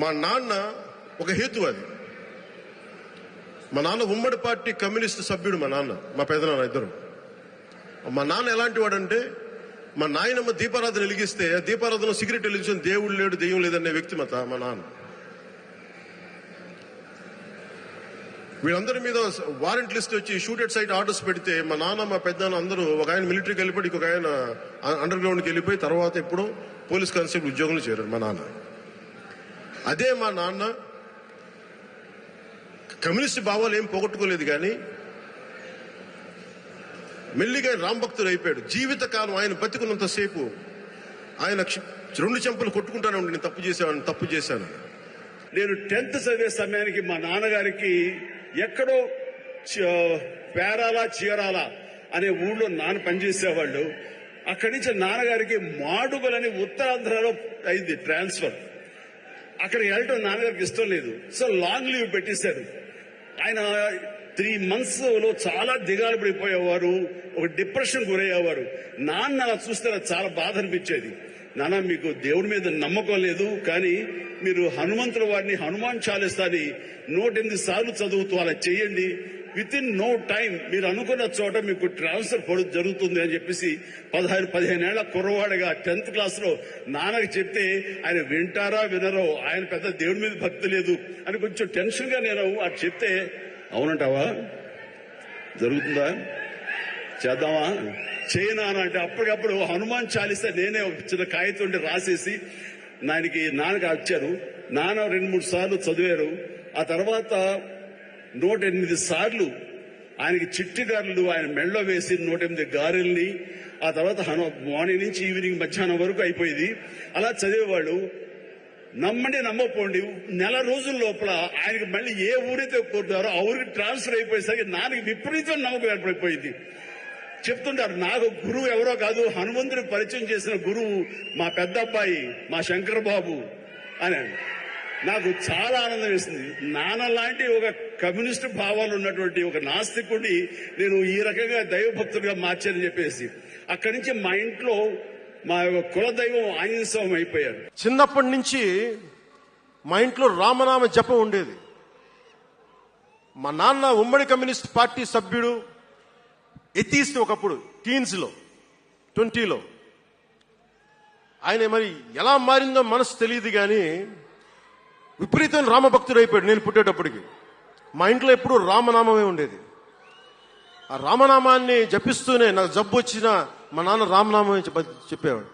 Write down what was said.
మా నాన్న ఒక హేతువాది మా నాన్న ఉమ్మడి పార్టీ కమ్యూనిస్ట్ సభ్యుడు మా నాన్న మా పెదనాన్న ఇద్దరు. మా నాన్న ఎలాంటి వాడంటే మా నాయనమ్మ దీపారాధన వెలిగిస్తే దీపారాధన సిగరెట్ వెలిగించిన దేవుడు లేడు దెయ్యం లేదనే వ్యక్తి మత మా నాన్న. వీళ్ళందరి మీద వారెంట్ లిస్ట్ వచ్చి షూటెడ్ సైట్ ఆర్డర్స్ పెడితే మా నాన్న మా పెద్దనాన్న అందరూ ఒక ఆయన మిలిటరీకి వెళ్ళిపోయి ఇంకొక ఆయన అండర్ గ్రౌండ్కి వెళ్ళిపోయి తర్వాత ఎప్పుడో పోలీస్ కానిస్టేబుల్ ఉద్యోగంలో చేరారు మా నాన్న. అదే మా నాన్న కమ్యూనిస్ట్ భావాలు ఏం పోగొట్టుకోలేదు కానీ మెల్లిగా రామ్ భక్తుడు అయిపోయాడు. జీవితకాలం ఆయన బతికున్నంతసేపు ఆయన రెండు చెంపలు కొట్టుకుంటానే ఉండి నేను తప్పు చేశాను తప్పు చేశాను. నేను టెన్త్ చదివే సమయానికి మా నాన్నగారికి ఎక్కడో పేరాలా చీరాలా చీరాల అనే ఊళ్ళో నాన్న పనిచేసేవాళ్ళు. అక్కడి నుంచి నాన్నగారికి మాడుగులని ఉత్తరాంధ్రలో అయింది ట్రాన్స్ఫర్. అక్కడికి వెళ్ళటం నాన్నగారికి ఇష్టం లేదు. సో లాంగ్ లీవ్ పెట్టేశారు. ఆయన త్రీ మంత్స్లో చాలా దిగాలు పడిపోయేవారు ఒక డిప్రెషన్ గురయ్యేవారు. నాన్న అలా చూస్తే నాకు చాలా బాధ అనిపించేది. నాన్న మీకు దేవుడి మీద నమ్మకం లేదు కానీ మీరు హనుమంతుల వారిని హనుమాన్ చాలిస్తాని నూట ఎనిమిది సార్లు చదువుతూ అలా చేయండి. విత్ ఇన్ నో టైం మీరు అనుకున్న చోట మీకు ట్రాన్స్ఫర్ పడు జరుగుతుంది అని చెప్పేసి పదహారు పదిహేను ఏళ్ళ కుర్రవాడిగా టెన్త్ క్లాస్లో నాన్నకి చెప్తే ఆయన వింటారా వినరో ఆయన పెద్ద దేవుడి మీద భక్తి లేదు అని కొంచెం టెన్షన్గా నేను అది చెప్తే అవునంటావా? జరుగుతుందా? చేద్దామా? చేయనా అని అంటే అప్పటికప్పుడు హనుమాన్ చాలిస్తే నేనే ఒక చిన్న కాగితం రాసేసి నాయనకి నాన్నకి వచ్చారు నాన్న రెండు మూడు సార్లు చదివారు. ఆ తర్వాత నూట ఎనిమిది సార్లు ఆయనకి చిట్టిదారులు ఆయన మెళ్ళో వేసి నూట ఎనిమిది గారెల్ని ఆ తర్వాత హను మార్నింగ్ నుంచి ఈవినింగ్ మధ్యాహ్నం వరకు అయిపోయింది. అలా చదివేవాళ్ళు నమ్మండి నమ్మపోండి నెల రోజుల లోపల ఆయనకి మళ్ళీ ఏ ఊరైతే కోరుతారో ఆ ఊరికి ట్రాన్స్ఫర్ అయిపోయేసరికి నాన్నకి విపరీతం నమ్మకం ఏర్పడిపోయింది. చెప్తుంటారు నాకు గురువు ఎవరో కాదు హనుమంతుని పరిచయం చేసిన గురువు మా పెద్ద అబ్బాయి మా శంకర్ బాబు అని నాకు చాలా ఆనందం వేసింది. నాన్న లాంటి ఒక కమ్యూనిస్ట్ భావాలు ఉన్నటువంటి ఒక నాస్తికుడిని నేను ఈ రకంగా దైవభక్తుడిగా మార్చానని చెప్పేసి అక్కడి నుంచి మా ఇంట్లో మా యొక్క కులదైవం ఆంజనేయ స్వామి చిన్నప్పటి నుంచి మా ఇంట్లో రామనామ జపం ఉండేది. మా నాన్న ఉమ్మడి కమ్యూనిస్ట్ పార్టీ సభ్యుడు ఎతీస్ట్ ఒకప్పుడు టీన్స్లో ట్వంటీలో. ఆయన మరి ఎలా మారిందో మనసు తెలియదు కానీ విపరీతమైన రామభక్తుడు అయిపోయాడు నేను పుట్టేటప్పటికి. మా ఇంట్లో ఎప్పుడు రామనామమే ఉండేది. ఆ రామనామాన్ని జపిస్తూనే నాకు జబ్బు వచ్చినా మా నాన్న రామనామమే చెప్పేవాడు.